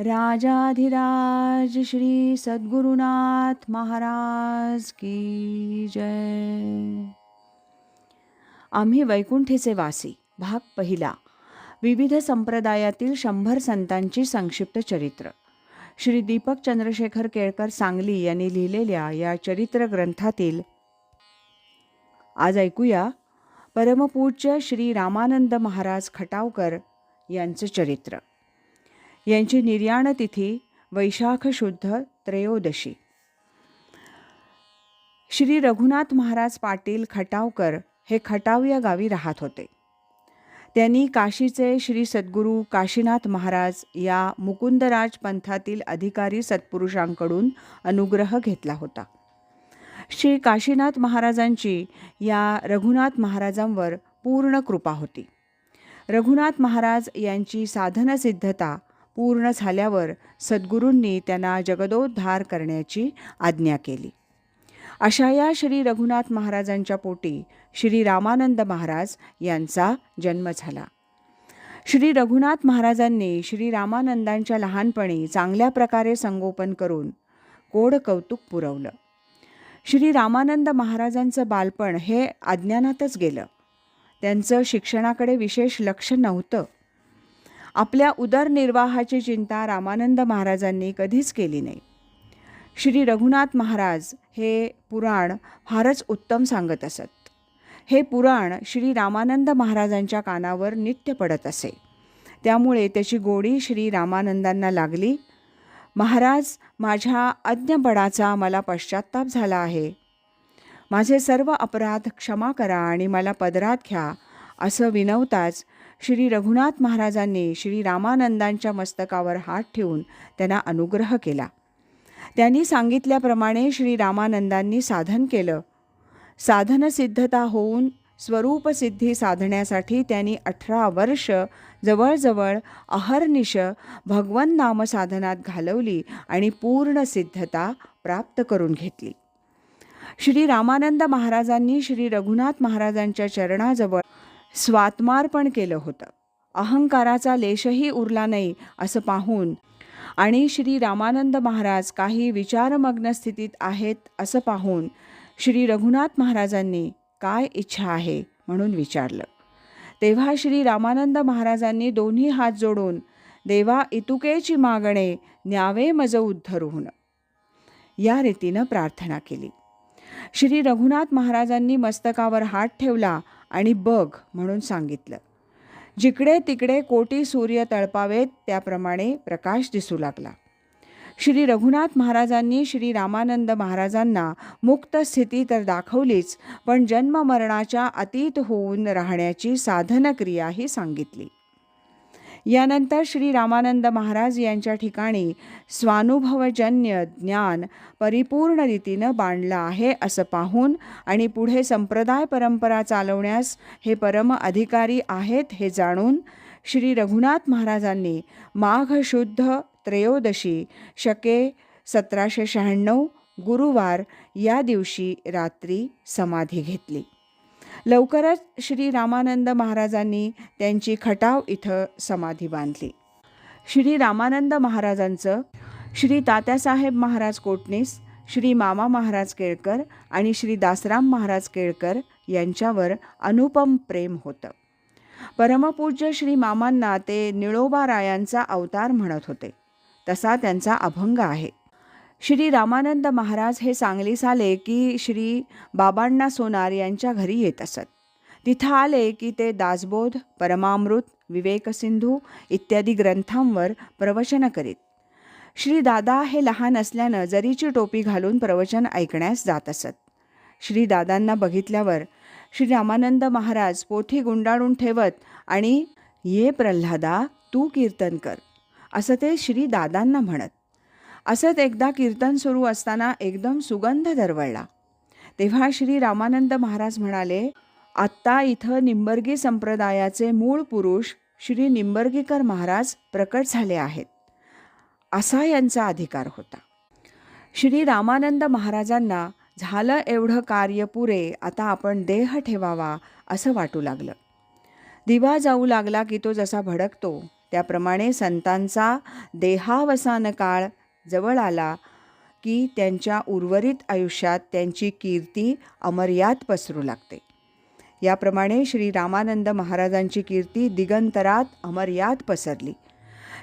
राजाधिराज श्री सद्गुरुनाथ महाराज की जय। आम्ही वैकुंठीचे वासी भाग पहिला विविध संप्रदायातील शंभर संतांची संक्षिप्त चरित्र. श्री दीपक चंद्रशेखर केळकर सांगली यांनी लिहिलेल्या या चरित्र ग्रंथातील आज ऐकूया परमपूज्य श्री रामानंद महाराज खटावकर यांचं चरित्र. यांची निर्याण तिथी वैशाख शुद्ध त्रयोदशी. श्री रघुनाथ महाराज पाटील खटावकर हे खटाव या गावी राहत होते. त्यांनी काशीचे श्री सद्गुरू काशीनाथ महाराज या मुकुंदराज पंथातील अधिकारी सत्पुरुषांकडून अनुग्रह घेतला होता. श्री काशीनाथ महाराजांची या रघुनाथ महाराजांवर पूर्ण कृपा होती. रघुनाथ महाराज यांची साधनसिद्धता पूर्ण झाल्यावर सद्गुरूंनी त्यांना जगदोद्धार करण्याची आज्ञा केली. अशा या श्री रघुनाथ महाराजांच्या पोटी श्री रामानंद महाराज यांचा जन्म झाला. श्री रघुनाथ महाराजांनी श्री रामानंदांच्या लहानपणी चांगल्या प्रकारे संगोपन करून गोड कौतुक पुरवलं. श्री रामानंद महाराजांचं बालपण हे अज्ञानातच गेलं. त्यांचं शिक्षणाकडे विशेष लक्ष नव्हतं. आपल्या उदरनिर्वाहाची चिंता रामानंद महाराजांनी कधीच केली नाही. श्री रघुनाथ महाराज हे पुराण फारच उत्तम सांगत असत. हे पुराण श्री रामानंद महाराजांच्या कानावर नित्य पडत असे. त्यामुळे त्याची गोडी श्री रामानंदांना लागली महाराज माझ्या अज्ञपणाचा मला पश्चात्ताप झाला आहे. माझे सर्व अपराध क्षमा करा आणि मला पदरात घ्या असं विनवताच श्री रघुनाथ महाराजांनी श्री रामानंदांच्या मस्तकावर हात ठेवून त्यांना अनुग्रह केला. त्यांनी सांगितल्याप्रमाणे श्री रामानंदांनी साधन केलं. साधनसिद्धता होऊन स्वरूपसिद्धी साधण्यासाठी त्यांनी अठरा वर्ष जवळजवळ अहर्निश भगवन नामसाधनात घालवली आणि पूर्ण सिद्धता प्राप्त करून घेतली. श्री रामानंद महाराजांनी श्री रघुनाथ महाराजांच्या चरणाजवळ स्वात्मार्पण केलं होतं. अहंकाराचा लेशही उरला नाही असं पाहून आणि श्री रामानंद महाराज काही विचारमग्न स्थितीत आहेत असं पाहून श्री रघुनाथ महाराजांनी काय इच्छा आहे म्हणून विचारलं. तेव्हा श्री रामानंद महाराजांनी दोन्ही हात जोडून देवा इतुकेची मागणे न्यावे मज उद्धरून या रीतीनं प्रार्थना केली. श्री रघुनाथ महाराजांनी मस्तकावर हात ठेवला आणि बघ म्हणून सांगितलं. जिकडे तिकडे कोटी सूर्य तळपावेत त्याप्रमाणे प्रकाश दिसू लागला. श्री रघुनाथ महाराजांनी श्री रामानंद महाराजांना मुक्त स्थिती तर दाखवलीच पण जन्ममरणाच्या अतीत होऊन राहण्याची साधनक्रियाही सांगितली. यानंतर श्री रामानंद महाराज यांच्या ठिकाणी स्वानुभवजन्य ज्ञान परिपूर्ण रीतीनं बांधलं आहे असं पाहून आणि पुढे संप्रदाय परंपरा चालवण्यास हे परम अधिकारी आहेत हे जाणून श्री रघुनाथ महाराजांनी माघ शुद्ध त्रयोदशी शके सतराशे शहाण्णव गुरुवार या दिवशी रात्री समाधी घेतली. लवकरच श्री रामानंद महाराजांनी त्यांची खटाव इथं समाधी बांधली. श्री रामानंद महाराजांचं श्री तात्यासाहेब महाराज कोटणीस श्री मामा महाराज केळकर आणि श्री दासराम महाराज केळकर यांच्यावर अनुपम प्रेम होतं. परमपूज्य श्री मामांना ते निळोबा रायांचा अवतार म्हणत होते. तसा त्यांचा अभंग आहे. श्री रामानंद महाराज हे सांगलीस आले की श्री बाबांना सोनार यांच्या घरी येत असत. तिथं आले की ते दासबोध परमामृत विवेकसिंधू इत्यादी ग्रंथांवर प्रवचन करीत. श्री दादा हे लहान असल्यानं जरीची टोपी घालून प्रवचन ऐकण्यास जात असत. श्री दादांना बघितल्यावर श्री रामानंद महाराज पोथी गुंडाळून ठेवत आणि ये प्रल्हादा तू कीर्तन कर. असं ते श्री दादांना म्हणत. असंच एकदा कीर्तन सुरू असताना एकदम सुगंध दरवळला. तेव्हा श्री रामानंद महाराज म्हणाले आत्ता इथं निंबर्गी संप्रदायाचे मूळ पुरुष श्री निंबर्गीकर महाराज प्रकट झाले आहेत. असा यांचा अधिकार होता. श्री रामानंद महाराजांना झालं एवढं कार्य पुरे आता आपण देह ठेवावा असं वाटू लागलं. दिवा जाऊ लागला की तो जसा भडकतो त्याप्रमाणे संतांचा देहावसान काळ जवळ आला की त्यांच्या उर्वरित आयुष्यात त्यांची कीर्ती अमर्याद पसरू लागते. याप्रमाणे श्री रामानंद महाराजांची कीर्ती दिगंतरात अमर्याद पसरली.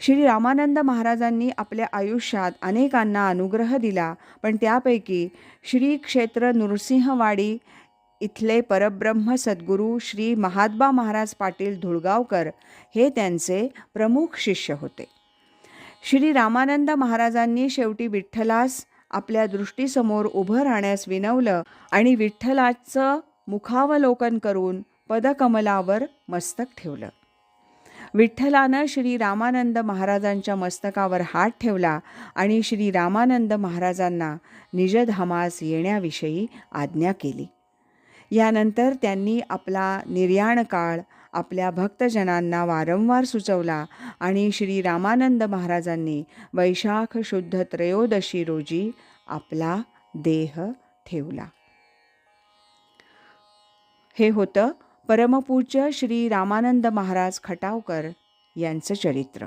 श्री रामानंद महाराजांनी आपल्या आयुष्यात अनेकांना अनुग्रह दिला पण त्यापैकी श्री क्षेत्र नृसिंहवाडी इथले परब्रह्म सद्गुरू श्री महात्बा महाराज पाटील धुळगावकर हे त्यांचे प्रमुख शिष्य होते. श्री रामानंद महाराजांनी शेवटी विठ्ठलास आपल्या दृष्टीसमोर उभं राहण्यास विनवलं आणि विठ्ठलाचं मुखावलोकन करून पदकमलावर मस्तक ठेवलं. विठ्ठलानं श्री रामानंद महाराजांच्या मस्तकावर हात ठेवला आणि श्री रामानंद महाराजांना निजधामास येण्याविषयी आज्ञा केली. यानंतर त्यांनी आपला निर्याण काळ आपल्या भक्तजनांना वारंवार सुचवला आणि श्री रामानंद महाराजांनी वैशाख शुद्ध त्रयोदशी रोजी आपला देह ठेवला. हे होतं परमपूज्य श्री रामानंद महाराज खटावकर यांचं चरित्र.